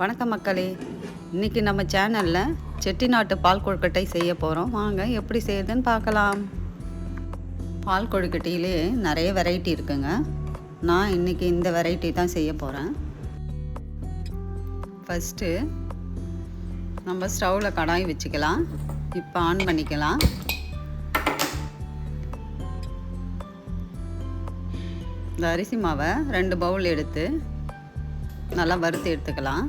வணக்கம் மக்களே. இன்றைக்கி நம்ம சேனலில் செட்டிநாட்டு பால் கொழுக்கட்டை செய்ய போகிறோம் வாங்க எப்படி செய்யுதுன்னு பார்க்கலாம். பால் கொழுக்கட்டையிலே நிறைய வெரைட்டி இருக்குங்க. நான் இன்றைக்கி இந்த வெரைட்டி தான் செய்ய போகிறேன் ஃபஸ்ட்டு நம்ம ஸ்டவ்வில் கடாய் வச்சுக்கலாம். இப்போ ஆன் பண்ணிக்கலாம். இந்த அரிசி மாவை ரெண்டு பவுல் எடுத்து நல்லா வறுத்து எடுத்துக்கலாம்.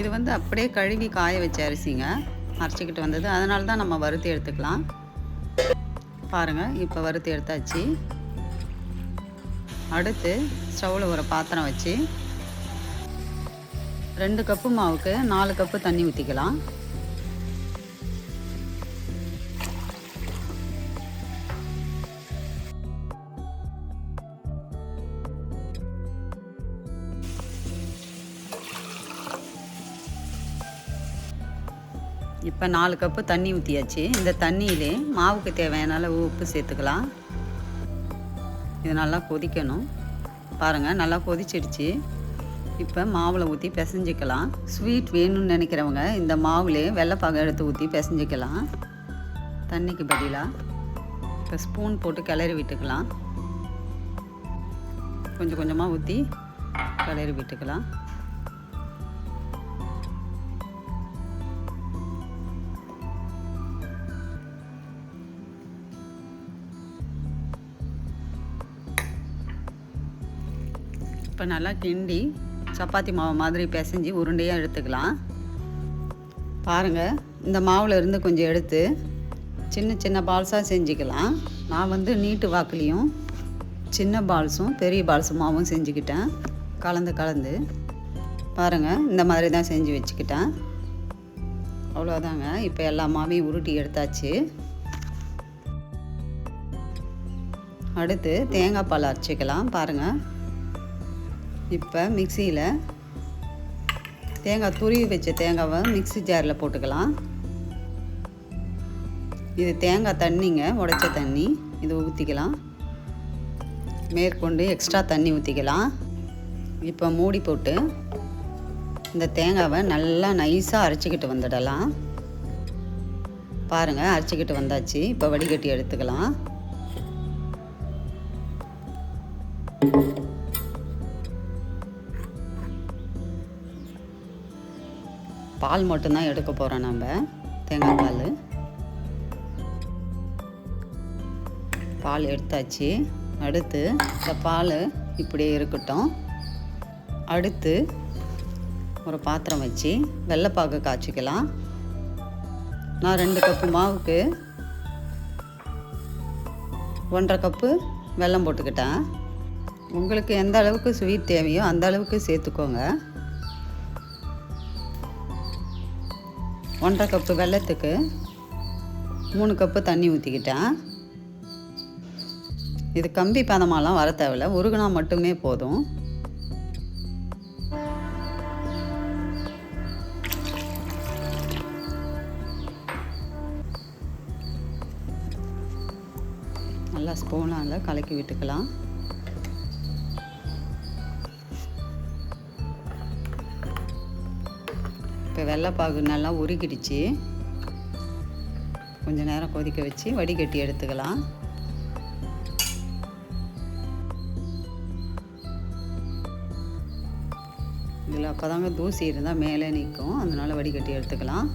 இது வந்து அப்படியே கழுவி காய வச்ச அரிசிங்க. அரைச்சிக்கிட்டு வந்தது. அதனால தான் நம்ம வறுத்து எடுத்துக்கலாம். பாருங்கள் இப்போ வறுத்து எடுத்தாச்சு. அடுத்து ஸ்டவ்வில் ஒரு பாத்திரம் வச்சு ரெண்டு கப்பு மாவுக்கு நாலு கப்பு தண்ணி ஊற்றிக்கலாம் இப்போ நாலு கப்பு தண்ணி ஊற்றியாச்சு இந்த தண்ணியிலே மாவுக்கு தேவையான அளவு உப்பு சேர்த்துக்கலாம். இது நல்லா கொதிக்கணும். பாருங்கள் நல்லா கொதிச்சிடுச்சு. இப்போ மாவில் ஊற்றி பிசைஞ்சிக்கலாம். ஸ்வீட் வேணும்னு நினைக்கிறவங்க இந்த மாவுலே வெள்ளைப்பாக எடுத்து ஊற்றி பிசைஞ்சிக்கலாம். தண்ணிக்கு பதிலாக இப்போ ஸ்பூன் போட்டு கிளறி விட்டுக்கலாம். கொஞ்சம் கொஞ்சமாக ஊற்றி கிளறி விட்டுக்கலாம். இப்போ நல்லா கிண்டி சப்பாத்தி மாவு மாதிரி பிசைஞ்சு உருண்டையாக எடுத்துக்கலாம். பாருங்கள் இந்த மாவில் இருந்து கொஞ்சம் எடுத்து சின்ன சின்ன பால்ஸாக செஞ்சுக்கலாம். நான் வந்து நீட்டு வாக்குலேயும் சின்ன பால்ஸும் பெரிய பால்ஸுமாவும் செஞ்சுக்கிட்டேன். கலந்து கலந்து. பாருங்கள் இந்த மாதிரி தான் செஞ்சு வச்சுக்கிட்டேன். அவ்வளோதாங்க இப்போ எல்லா மாவையும் உருட்டி எடுத்தாச்சு. அடுத்து தேங்காய் பால் அரைச்சிக்கலாம். பாருங்கள் இப்போ மிக்சியில் தேங்காய் துருவி வச்ச தேங்காவை மிக்சி ஜாரில் போட்டுக்கலாம். இது தேங்காய் தண்ணிங்க உடைச்ச தண்ணி இது ஊற்றிக்கலாம் மேற்கொண்டு எக்ஸ்ட்ரா தண்ணி ஊற்றிக்கலாம் இப்போ மூடி போட்டு இந்த தேங்காவை நல்லா நைஸாக அரைச்சிக்கிட்டு வந்துடலாம். பாருங்கள் அரைச்சிக்கிட்டு வந்தாச்சு. இப்போ வடிகட்டி எடுத்துக்கலாம். பால் மட்டும்தான் எடுக்க போகிறோம் நம்ம. தேங்காய் பால். பால் எடுத்தாச்சு. அடுத்து இந்த பால் இப்படியே இருக்கட்டும். அடுத்து ஒரு பாத்திரம் வச்சு வெள்ளைப்பாக்கு காய்ச்சிக்கலாம். நான் ரெண்டு கப்பு மாவுக்கு ஒன்றரை கப்பு வெல்லம் போட்டுக்கிட்டேன். உங்களுக்கு எந்த அளவுக்கு ஸ்வீட் தேவையோ அந்த அளவுக்கு சேர்த்துக்கோங்க. ஒன்றரை கப்பு வெள்ளத்துக்கு மூணு கப்பு தண்ணி ஊற்றிக்கிட்டேன் இது கம்பி பதமாலாம் வர தேவையில்ல. உருகுனா மட்டுமே போதும். நல்லா ஸ்பூனால் கலக்கி விட்டுக்கலாம். இப்போ வெள்ளைப்பாகு நல்லா உருகிடுச்சு. கொஞ்ச நேரம் கொதிக்க வச்சு வடிகட்டி எடுத்துக்கலாம். இதில் அப்போ தாங்க தூசி இருந்தால் மேலே நிற்கும். அதனால் வடிகட்டி எடுத்துக்கலாம்.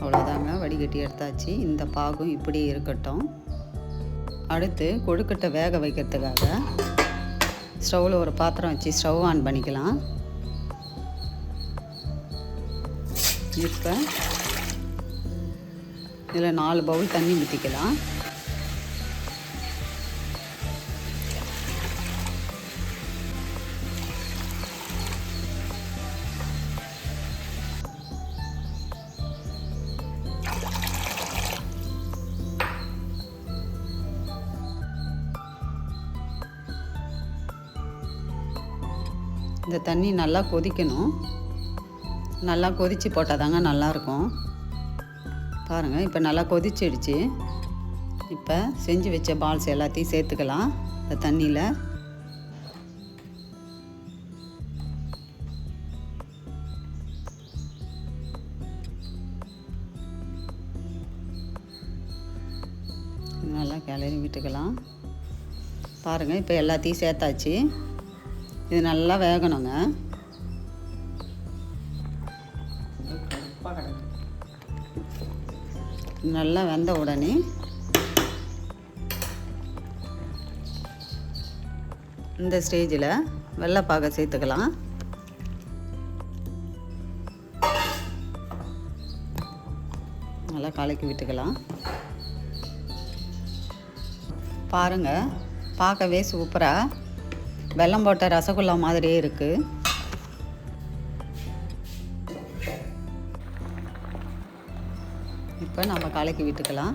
அவ்வளோதாங்க வடிகட்டி எடுத்தாச்சு. இந்த பாகும் இப்படியே இருக்கட்டும். அடுத்து கொழுக்கட்டை வேக வைக்கிறதுக்காக ஸ்டவ்வில் ஒரு பாத்திரம் வச்சு ஸ்டவ் ஆன் பண்ணிக்கலாம். இப்போ இதில் நாலு பவுல் தண்ணி ஊற்றிக்கலாம். இந்த தண்ணி நல்லா கொதிக்கணும். நல்லா கொதித்து போட்டால் தாங்க நல்லாயிருக்கும் பாருங்கள் இப்போ நல்லா கொதிச்சிடுச்சு. இப்போ செஞ்சு வச்ச பால்ஸ் எல்லாத்தையும் சேர்த்துக்கலாம் இந்த தண்ணியில். நல்லா கிளறி விட்டுக்கலாம். பாருங்கள் இப்போ எல்லாத்தையும் சேர்த்தாச்சு. இது நல்லா வேகணுங்க. நல்லா வெந்த உடனே இந்த ஸ்டேஜில் வெள்ளைப்பாக சேர்த்துக்கலாம். நல்லா கலக்கி விட்டுக்கலாம். பாருங்கள் பார்க்கவே சூப்பராக வெல்லம் போட்ட ரசகுல்லா மாதிரியே இருக்குது இப்போ நம்ம கலக்கி விட்டுக்கலாம்.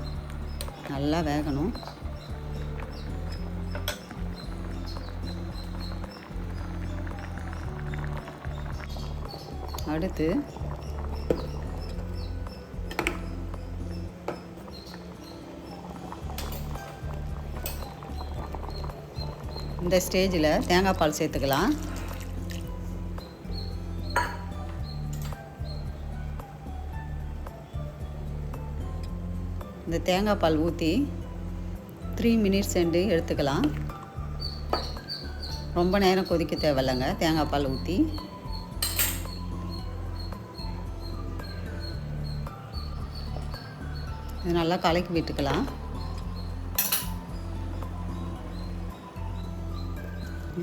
நல்லா வேகணும். அடுத்து இந்த ஸ்டேஜில் தேங்காய் பால் சேர்த்துக்கலாம். இந்த தேங்காய் பால் ஊற்றி த்ரீ மினிட்ஸ் சென்று எடுத்துக்கலாம். ரொம்ப நேரம் கொதிக்க தேவையில்லைங்க. தேங்காய் பால் ஊற்றி இது நல்லா கலக்கி விட்டுக்கலாம்.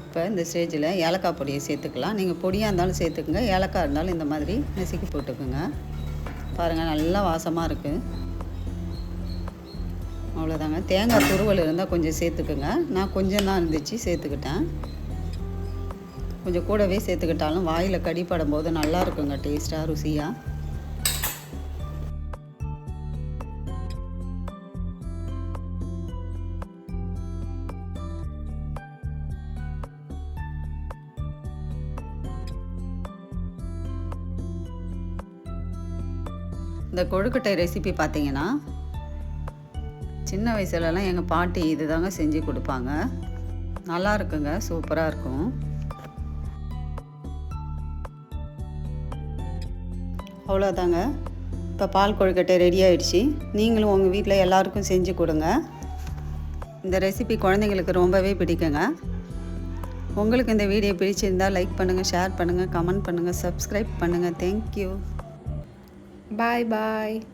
இப்போ இந்த ஸ்டேஜில் ஏலக்காய் பொடியை சேர்த்துக்கலாம். நீங்கள் பொடியாக இருந்தாலும் சேர்த்துக்குங்க. ஏலக்காய் இருந்தாலும் இந்த மாதிரி நசுக்கி போட்டுக்குங்க. பாருங்கள் நல்லா வாசமாக இருக்குது அவ்வளோதாங்க. தேங்காய் துருவல் இருந்தால் கொஞ்சம் சேர்த்துக்குங்க. நான் கொஞ்சம் தான் இருந்துச்சு சேர்த்துக்கிட்டேன். கொஞ்சம் கூடவே சேர்த்துக்கிட்டாலும் வாயில் கடிப்படும் போது நல்லா இருக்குங்க டேஸ்ட்டாக ருசியாக. இந்த கொழுக்கட்டை ரெசிபி பார்த்தீங்கன்னா சின்ன வயசுலலாம் எங்கள் பாட்டி இது தாங்க செஞ்சு கொடுப்பாங்க. நல்லா இருக்குங்க சூப்பராக இருக்கும். அவ்வளோதாங்க இப்போ பால் கொழுக்கட்டை ரெடி ஆயிடுச்சு. நீங்களும் உங்கள் வீட்டில் எல்லாருக்கும் செஞ்சு கொடுங்க. இந்த ரெசிபி குழந்தைங்களுக்கு ரொம்பவே பிடிக்குங்க. உங்களுக்கு இந்த வீடியோ பிடிச்சிருந்தால் லைக் பண்ணுங்கள் ஷேர் பண்ணுங்கள் கமெண்ட் பண்ணுங்கள் சப்ஸ்கிரைப் பண்ணுங்கள் தேங்க்யூ Bye bye.